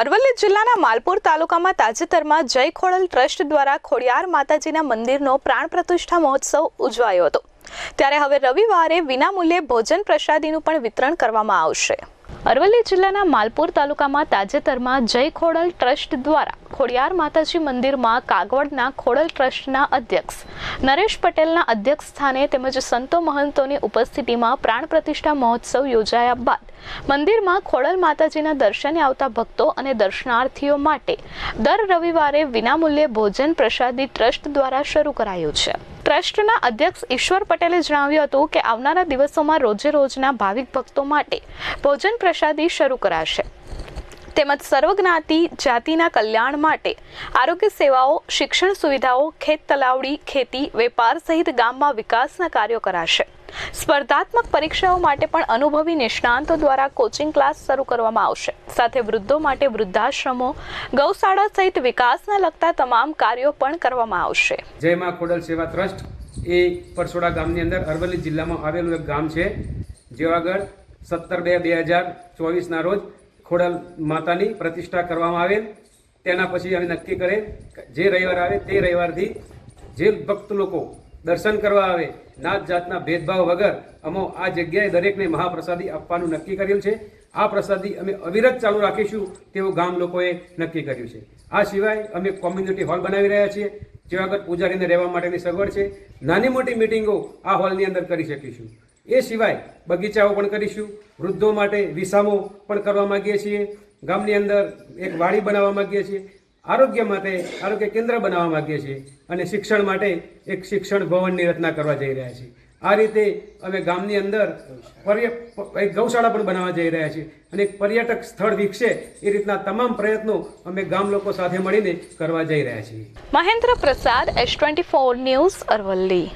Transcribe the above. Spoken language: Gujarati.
અરવલ્લી જિલ્લાના માલપુર તાલુકામાં તાજેતરમાં જય ખોડલ ટ્રસ્ટ દ્વારા ખોડિયાર માતાજીના મંદિરનો પ્રાણ પ્રતિષ્ઠા મહોત્સવ ઉજવાયો હતો. ત્યારે હવે રવિવારે વિનામૂલ્યે ભોજન પ્રસાદીનું પણ વિતરણ કરવામાં આવશે. અરવલ્લી જિલ્લાના માલપુર તાલુકામાં તાજેતરમાં જય ખોડલ ટ્રસ્ટ દ્વારા ખોડિયાર માતાજી મંદિરમાં કાગવડના ખોડલ ટ્રસ્ટના અધ્યક્ષ નરેશ પટેલના અધ્યક્ષ સ્થાને તેમજ સંતો મહંતોની ઉપસ્થિતિમાં પ્રાણ પ્રતિષ્ઠા મહોત્સવ યોજાયા બાદ મંદિરમાં ખોડલ માતાજીના દર્શને આવતા ભક્તો અને દર્શનાર્થીઓ માટે દર રવિવારે વિનામૂલ્યે ભોજન પ્રસાદી ટ્રસ્ટ દ્વારા શરૂ કરાયું છે. ટ્રસ્ટના અધ્યક્ષ ઈશ્વર પટેલે જણાવ્યું હતું કે આવનારા દિવસોમાં રોજે રોજના ભાવિક ભક્તો માટે ભોજન પ્રસાદી શરૂ કરાશે. તેમજ સર્વજ્ઞાતિ, જાતિના કલ્યાણ માટે આરોગ્ય સેવાઓ, શિક્ષણ સુવિધાઓ, ખેત તલાવડી, ખેતી, વેપાર સહિત ગામમાં વિકાસના કાર્યો કરાશે. સ્પર્ધાત્મક પરીક્ષાઓ માટે પણ અનુભવી નિષ્ણાંતો દ્વારા કોચિંગ ક્લાસ શરૂ કરવામાં આવશે. સાથે વૃદ્ધો માટે વૃદ્ધાશ્રમો, ગૌશાળા સહિત વિકાસના લગતા તમામ કાર્યો પણ કરવામાં આવશે. જય માં ખોડલ સેવા ટ્રસ્ટ એ પરસોડા ગામની અંદર અરવલ્લી જિલ્લામાં આવેલું એક ગામ છે. જે સત્તર બે બે હજાર ચોવીસના રોજ ખોડલ માતાની પ્રતિષ્ઠા કરવામાં આવેલ. તેના પછી અમે નક્કી કરે જે રવિવાર આવે તે રવિવારથી જે ભક્ત લોકો દર્શન કરવા આવે, નાત જાતના ભેદભાવ વગર અમો આ જગ્યાએ દરેકને મહાપ્રસાદી આપવાનું નક્કી કરેલ છે. આ પ્રસાદી અમે અવિરત ચાલુ રાખીશું તેવું ગામ લોકોએ નક્કી કર્યું છે. આ સિવાય અમે કોમ્યુનિટી હોલ બનાવી રહ્યા છીએ જે આગળ પૂજારીને રહેવા માટેની સગવડ છે. નાની મોટી મિટિંગો આ હોલની અંદર કરી શકીશું. એ સિવાય બગીચાઓ પણ કરીશું, વૃદ્ધો માટે વિસામો પણ કરવા માંગીએ છીએ, ગામની અંદર એક વાડી બનાવવા માંગીએ છીએ, આરોગ્ય માટે, આરોગ્ય કેન્દ્ર બનાવવા માંગીએ છીએ અને શિક્ષણ માટે એક શિક્ષણ ભવનની રચના કરવા જઈ રહ્યા છીએ. આ રીતે અમે ગામની અંદર એક ગૌશાળા પણ બનાવવા જઈ રહ્યા છીએ અને એક પર્યટક સ્થળ વિકસે એ રીતના તમામ પ્રયત્નો અમે ગામ લોકો સાથે મળીને કરવા જઈ રહ્યા છીએ. Mahendra Prasad S twenty four news Aravalli.